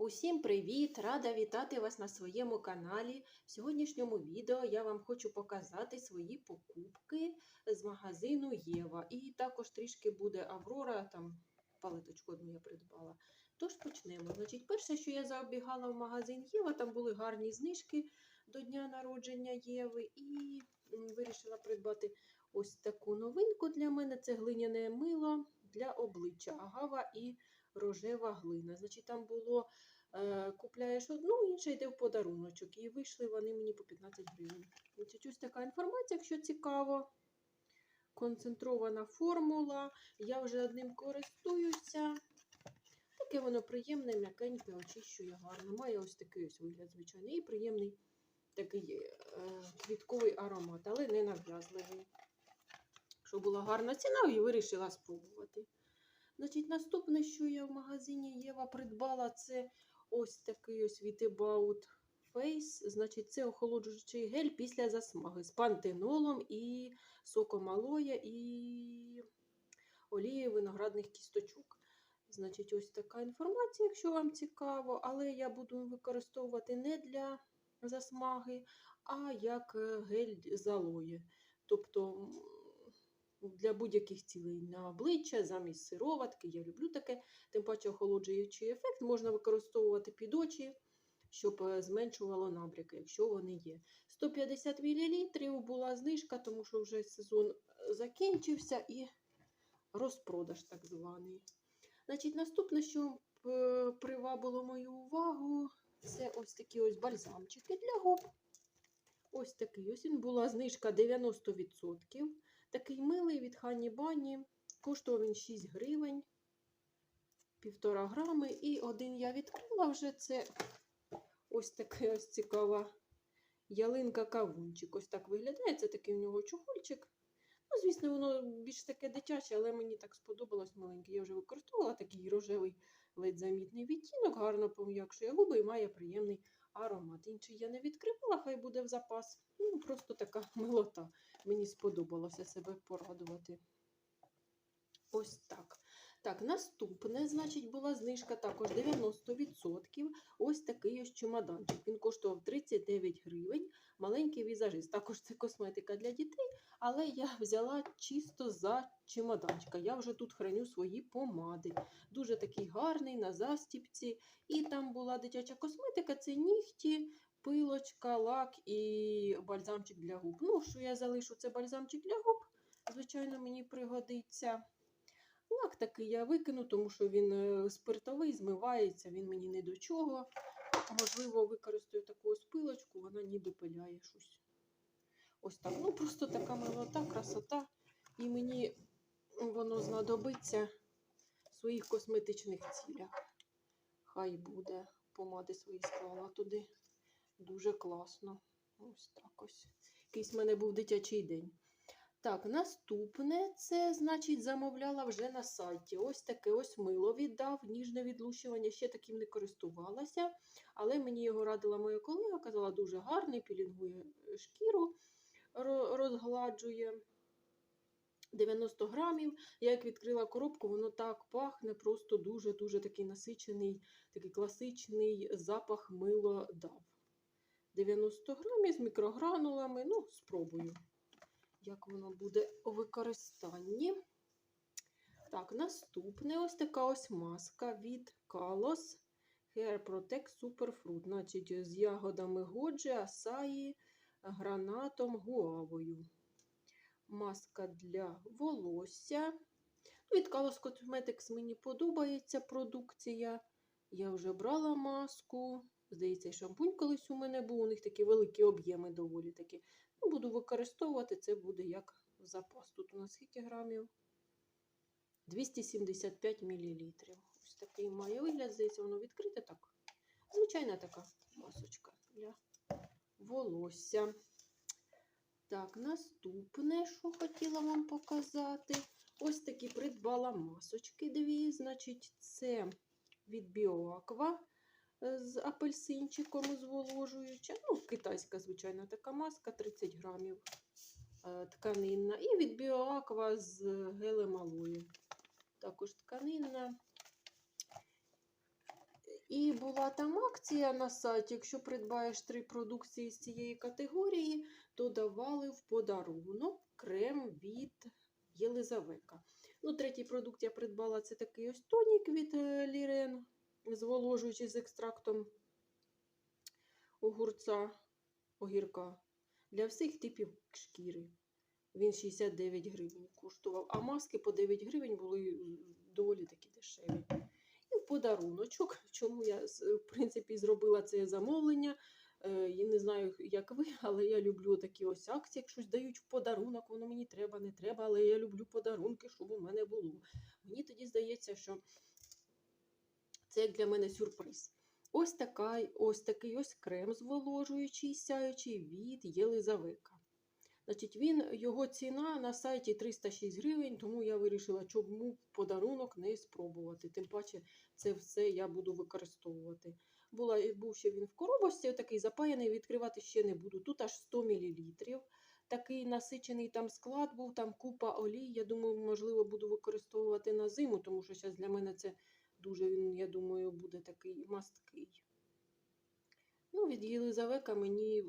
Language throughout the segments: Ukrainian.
Усім привіт! Рада вітати вас на своєму каналі. В сьогоднішньому відео я вам хочу показати свої покупки з магазину Єва. І також трішки буде Аврора, там палеточку одну я придбала. Тож почнемо. Значить, перше, що я забігала в магазин Єва, там були гарні знижки до дня народження Єви. І вирішила придбати ось таку новинку для мене. Це глиняне мило для обличчя Агава і рожева глина. Значить, там було е, купляєш одну, інша йде в подаруночок. І вийшли вони мені по 15 гривень. Значить, ось така інформація, якщо цікаво. Концентрована формула. Я вже одним користуюся. Таке воно приємне, м'якеньке, очищує гарно. Має ось такий ось вигляд, звичайний, і приємний такий е, квітковий аромат, але не нав'язливий. Що була гарна ціна, і вирішила спробувати. Значить, наступне, що я в магазині Єва придбала, це ось такий ось від About Face. Значить, це охолоджуючий гель після засмаги з пантенолом і соком алоя і олією виноградних кісточок. Значить, ось така інформація, якщо вам цікаво, але я буду використовувати не для засмаги, а як е, гель з алої. Тобто для будь-яких цілей на обличчя, замість сироватки. Я люблю таке, тим паче охолоджуючий ефект можна використовувати під очі, щоб е, зменшувало набряки, якщо вони є. 150 мл була знижка, тому що вже сезон е, закінчився і розпродаж так званий. Значить, наступне, що е, привабило мою увагу, це ось такі ось бальзамчики для губ. Ось такий ось він була знижка 90%. Такий милий від Хані Бані. Коштував він 6 гривень, півтора грами. І один я відкрила вже це ось така ось цікава ялинка кавунчик. Ось так виглядає. Це такий у нього чохольчик. Ну, звісно, воно більш таке дитяче, але мені так сподобалось маленьке. Я вже використовувала такий рожевий ледь замітний відтінок, гарно пом'якшує губи і має приємний аромат. Інший я не відкривала, хай буде в запас. Ну, просто така милота. Мені сподобалося себе порадувати. Ось так. Так, наступне, значить, була знижка також 90%. Ось такий ось чемоданчик. Він коштував 39 гривень. Маленький візажист. Також це косметика для дітей, але я взяла чисто за чемоданчика. Я вже тут храню свої помади. Дуже такий гарний на застіпці. І там була дитяча косметика, це нігті, пилочка, лак і бальзамчик для губ. Ну, що я залишу, це бальзамчик для губ. Звичайно, мені пригодиться. Лак такий я викину, тому що він е, спиртовий, змивається, він мені не до чого. Можливо, використаю таку ось пилочку, вона ніби пиляє щось. Ось так. Ну, просто така милота, красота. І мені воно знадобиться в своїх косметичних цілях. Хай буде. Помади свої склала туди. Дуже класно. Ось так ось. Якийсь в мене був дитячий день. Так, наступне це, значить, замовляла вже на сайті. Ось таке ось мило віддав, ніжне відлущування. Ще таким не користувалася, але мені його радила моя колега, казала, дуже гарний, пілінгує шкіру, розгладжує. 90 грамів. Я як відкрила коробку, воно так пахне, просто дуже-дуже такий насичений, такий класичний запах мило дав. 90 грамів з мікрогранулами. Ну, спробую, як воно буде у використанні. Так, наступне ось така ось маска від Kalos Hair Protect Superfruit. Значить, з ягодами годжі, асаї, гранатом, гуавою. Маска для волосся. Ну, Від Kalos Cosmetics мені подобається продукція. Я вже брала маску. Здається, шампунь колись у мене був. У них такі великі об'єми доволі такі. Ну, буду використовувати, це буде як запас. Тут у нас скільки грамів? 275 мл. Ось такий має вигляд, здається, воно відкрите так. Звичайна така масочка для волосся. Так, наступне, що хотіла вам показати. Ось такі придбала масочки дві. Значить, це від BioAqua з апельсинчиком зволожуюча. Ну, китайська, звичайна така маска, 30 грамів е, тканинна. І від BioAqua з гелем алої. Також тканинна. І І була там акція на сайті. Якщо придбаєш три продукції з цієї категорії, то давали в подарунок крем від Єлизавека. Ну, третій продукт я придбала це такий ось тонік від е, Лірен, зволожуючий з екстрактом огурця, огірка для всіх типів шкіри. Він 69 гривень коштував, а маски по 9 гривень були доволі такі дешеві. І в подаруночок, чому я в принципі зробила це замовлення. Е, Я не знаю, як ви, але я люблю такі ось акції, як щось дають в подарунок, воно мені треба, не треба, але я люблю подарунки, щоб у мене було. Мені тоді здається, що це як для мене сюрприз. Ось, така, ось такий ось крем зволожуючий, сяючий від Єлизавека. Значить, він, його ціна на сайті 306 гривень, тому я вирішила, чому подарунок не спробувати. Тим паче, це все я буду використовувати. Була, був ще він в коробочці, такий запаяний, відкривати ще не буду. Тут аж 100 мл. Такий насичений там склад був, там купа олій. Я думаю, можливо, буду використовувати на зиму, тому що зараз для мене це дуже він, я думаю, буде такий масткий. Ну, від Єлизавека мені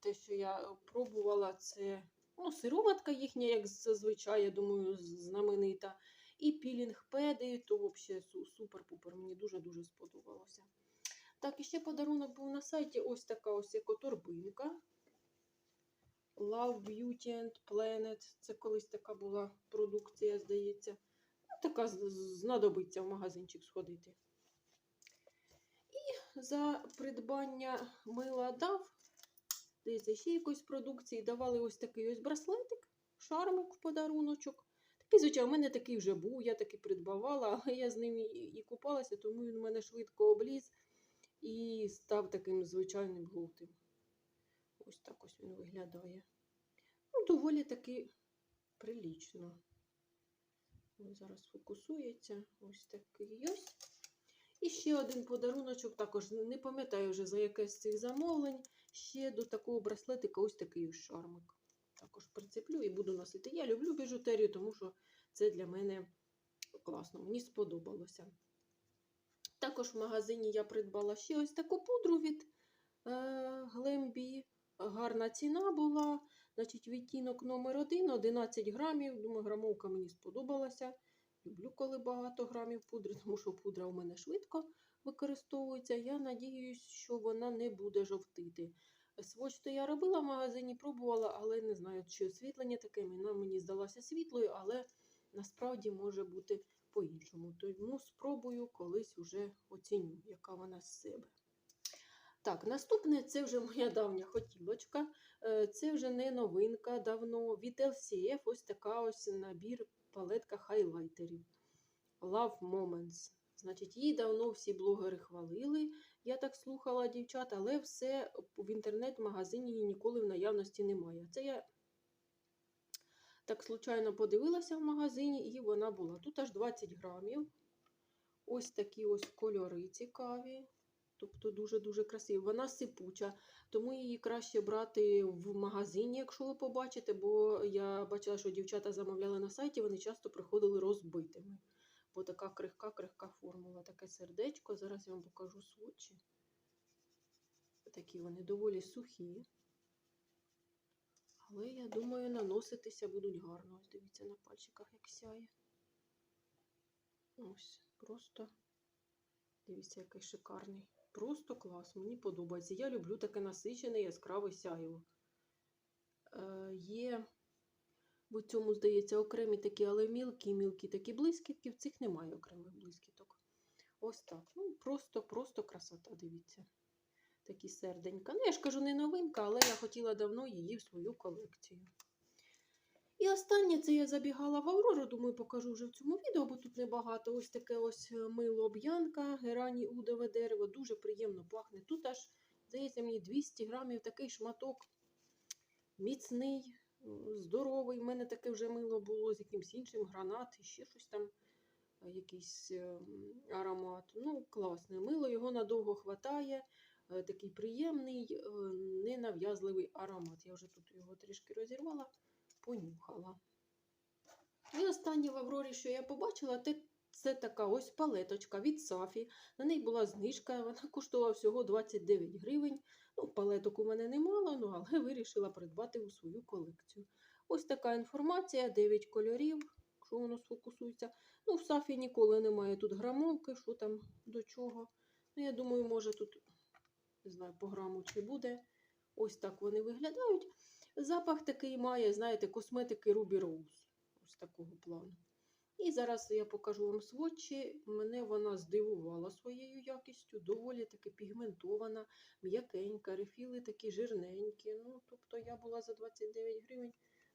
те, що я пробувала, це ну, сироватка їхня, як зазвичай, я думаю, знаменита. І пілінг педи, то взагалі супер-пупер. Мені дуже-дуже сподобалося. Так, і ще подарунок був на сайті. Ось така ось екоторбинка. Love Beauty and Planet. Це колись така була продукція, здається. Така знадобиться в магазинчик сходити. І за придбання мила дав. Дивіться, ще якоїсь продукції давали ось такий ось браслетик, шармик в подаруночок. Такий, звичайно, у мене такий вже був, я таки придбавала, але я з ним і, купалася, тому він у мене швидко обліз і став таким звичайним жовтим. Ось так ось він виглядає. Ну, доволі таки прилічно. Зараз фокусується. Ось такий ось. І ще один подаруночок, також не пам'ятаю вже за яке з цих замовлень. Ще до такого браслетика ось такий ось шармик. Також прицеплю і буду носити. Я люблю біжутерію, тому що це для мене класно, мені сподобалося. Також в магазині я придбала ще ось таку пудру від е, Глембі. Гарна ціна була. Значить, відтінок номер 1 11 грамів. Думаю, грамовка мені сподобалася. Люблю, коли багато грамів пудри, тому що пудра у мене швидко використовується. Я надіюсь, що вона не буде жовтити. Своч то я робила в магазині, пробувала, але не знаю, чи освітлення таке. Вона мені здалася світлою, але насправді може бути по-іншому. Тому спробую колись уже оціню, яка вона з себе. Так, наступне це вже моя давня хотілочка. Е, Це вже не новинка давно. Від LCF ось така ось набір палетка хайлайтерів. Love Moments. Значить, її давно всі блогери хвалили. Я так слухала дівчат, але все в інтернет-магазині її ніколи в наявності немає. Це я так случайно подивилася в магазині, і вона була. Тут аж 20 грамів. Ось такі ось кольори цікаві. Тобто дуже-дуже красиві. Вона сипуча, тому її краще брати в магазині, якщо ви побачите, бо я бачила, що дівчата замовляли на сайті, вони часто приходили розбитими. Бо така крихка-крихка формула, таке сердечко. Зараз я вам покажу свочі. Такі вони доволі сухі. Але я думаю, наноситися будуть гарно. Ось дивіться на пальчиках, як сяє. Ось, просто дивіться, який шикарний. Просто клас, мені подобається. Я люблю таке насичене яскраве сяєво. Е, є в цьому, здається, окремі такі, але мілкі, мілкі такі блискітки. В цих немає окремих блискіток. Ось так. Ну, просто, просто красота, дивіться. Такі серденька. Ну, я ж кажу, не новинка, але я хотіла давно її в свою колекцію. І останнє це я забігала в Аврору, думаю, покажу вже в цьому відео, бо тут небагато. Ось таке ось е, мило об'янка, герані удове дерево, дуже приємно пахне. Тут аж, здається, мені 200 грамів такий шматок міцний, здоровий. У мене таке вже мило було з якимсь іншим гранат і ще щось там, е, якийсь е, аромат. Ну, класне мило, його надовго хватає. Е, Такий приємний, е, ненав'язливий аромат. Я вже тут його трішки розірвала понюхала. І останнє в Аврорі, що я побачила, Це така ось палеточка від Сафі. На неї була знижка, вона коштувала всього 29 гривень. Ну, палеток у мене немало, ну, але вирішила придбати у свою колекцію. Ось така інформація, 9 кольорів, що воно сфокусується. Ну, в Сафі ніколи немає тут грамовки, що там до чого. Ну, я думаю, може тут, не знаю, по граму чи буде. Ось так вони виглядають. Запах такий має, знаєте, косметики Ruby Rose. Ось такого плану. І зараз я покажу вам сводчі. Мене вона здивувала своєю якістю, доволі таки пігментована, м'якенька, рефіли такі жирненькі. Ну, тобто я була за 29 гривень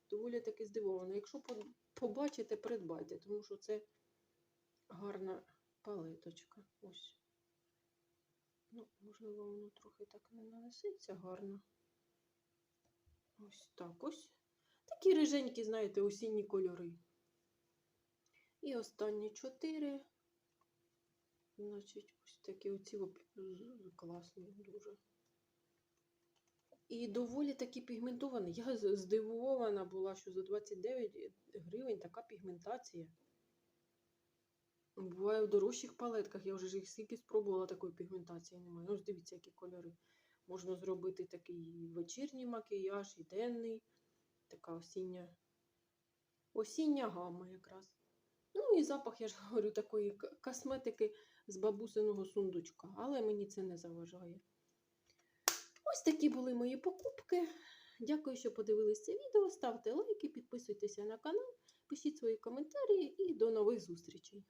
доволі таки здивована. Якщо побачите, придбайте, тому що це гарна палеточка. Ось. Ну, можливо, воно трохи так не нанесеться гарно. Ось так ось. Такі риженькі, знаєте, осінні кольори. І останні чотири. Значить, ось такі оці класні дуже. І доволі таки пігментовані. Я здивована була, що за 29 гривень така пігментація. Буває в дорожчих палетках, я вже їх скільки спробувала, такої пігментації немає. Ну, ж дивіться, які кольори. Можна зробити такий вечірній макіяж, і денний. Така осіння. Осіння гама якраз. Ну і запах, я ж говорю, такої косметики з бабусиного сундучка, але мені це не заважає. Ось такі були мої покупки. Дякую, що подивилися це відео. Ставте лайки, підписуйтеся на канал, пишіть свої коментарі і до нових зустрічей.